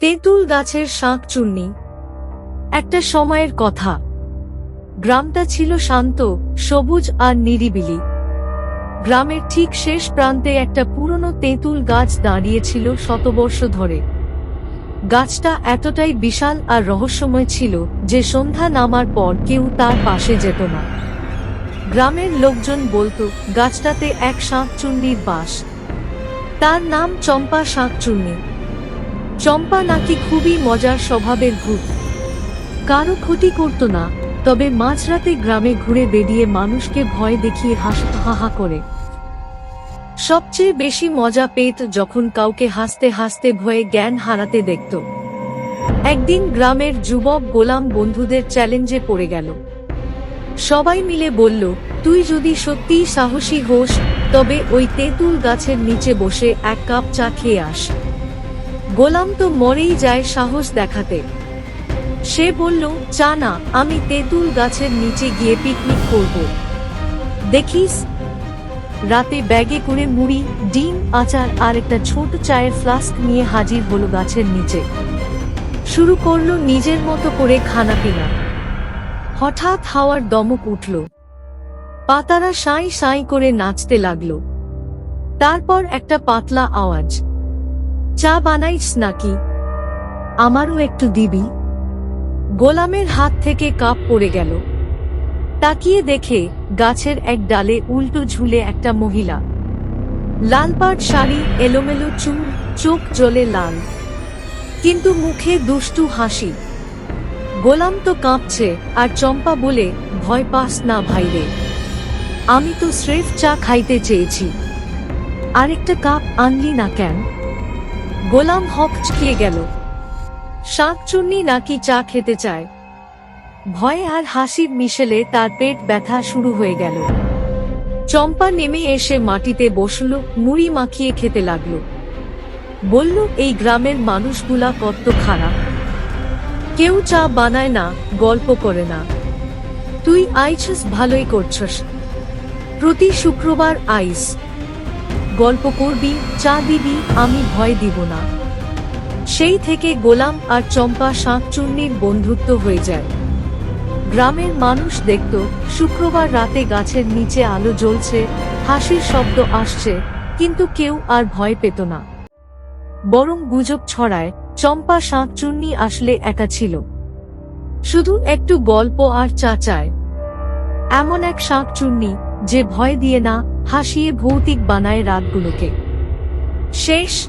তেঁতুল গাছের শাঁখ চুন্নি। একটা সময়ের কথা। গ্রামটা ছিল শান্ত, সবুজ আর নিরিবিলি। গ্রামের ঠিক শেষ প্রান্তে একটা পুরনো তেঁতুল গাছ দাঁড়িয়েছিল শতবর্ষ ধরে। গাছটা এতটাই বিশাল আর রহস্যময় ছিল যে সন্ধ্যা নামার পর কেউ তার পাশে যেত না। গ্রামের লোকজন বলতো, গাছটাতে এক শাঁকচুন্নির বাস। তার নাম চম্পা শাঁকচুন্নি চম্পা নাকি খুবই মজার স্বভাবের ভূত। কারও ক্ষতি করত না, তবে মাঝরাতে গ্রামে ঘুরে বেরিয়ে মানুষকে ভয় দেখিয়ে হাসত হাহা করে। সবচেয়ে বেশি মজা পেত যখন কাউকে হাসতে হাসতে ভয়ে জ্ঞান হারাতে দেখত। একদিন গ্রামের যুবক গোলাম বন্ধুদের চ্যালেঞ্জে পড়ে গেল। সবাই মিলে বলল, তুই যদি সত্যিই সাহসী হোস, তবে ওই তেঁতুল গাছের নিচে বসে এক কাপ চা খেয়ে আস। গোলাম তো মরেই যায় সাহস দেখাতে। সে বলল, চা না, আমি তেঁতুল গাছের নিচে গিয়ে পিকনিক করব। দেখিস? রাতে ব্যাগে করে মুড়ি, ডিম, আচার আর একটা ছোট চায়ের ফ্লাস্ক নিয়ে হাজির হলো গাছের নিচে। শুরু করল নিজের মতো করে খানা পিনা। হঠাৎ হাওয়ার দমক উঠল। পাতারা সাঁই সাঁই করে নাচতে লাগল। তারপর একটা পাতলা আওয়াজ। চা বানাইস নাকি? আমারও একটু দিবি। গোলামের হাত থেকে কাপ পড়ে গেল। তাকিয়ে দেখে গাছের এক ডালে উল্টো ঝুলে একটা মহিলা। লালপাট শাড়ি, এলোমেলো চুল, চোখ জ্বলে লাল। কিন্তু মুখে দুষ্টু হাসি। গোলাম তো কাঁপছে আর চম্পা বলে, ভয় পাস না ভাইরে। আমি তো স্রেফ চা খাইতে চেয়েছি। আরেকটা কাপ আনলি না কেন? গোলাম হকচকিয়ে গেল। শাকচুন্নি নাকি চা খেতে চায়। ভয় আর হাসির মিশেলে তার পেট ব্যথা শুরু হয়ে গেল। চম্পা নেমে এসে মাটিতে বসল, মুড়ি মাখিয়ে খেতে লাগল। বলল, এই গ্রামের মানুষগুলা কত খারাপ। কেউ চা বানায় না, গল্প করে না। তুই আইছস, ভালোই করছস। প্রতি শুক্রবার আইস। গল্প করবি চা দিবি আমি ভয় দিব না। সেই থেকে গোলাম আর চম্পা শাঁকচুন্নির বন্ধুত্ব হয়ে যায়। গ্রামের মানুষ দেখত, শুক্রবার রাতে গাছের নিচে আলো জ্বলছে, হাসির শব্দ আসছে, কিন্তু কেউ আর ভয় পেত না। বরং গুজব ছড়ায়, চম্পা শাঁকচুন্নি আসলে একা ছিল। শুধু একটু গল্প আর চা চায় এমন এক শাঁকচুন্নি যে ভয় দিয়ে না হাসিয়ে ভৌতিক বানায় রাতগুলোকে। শেষ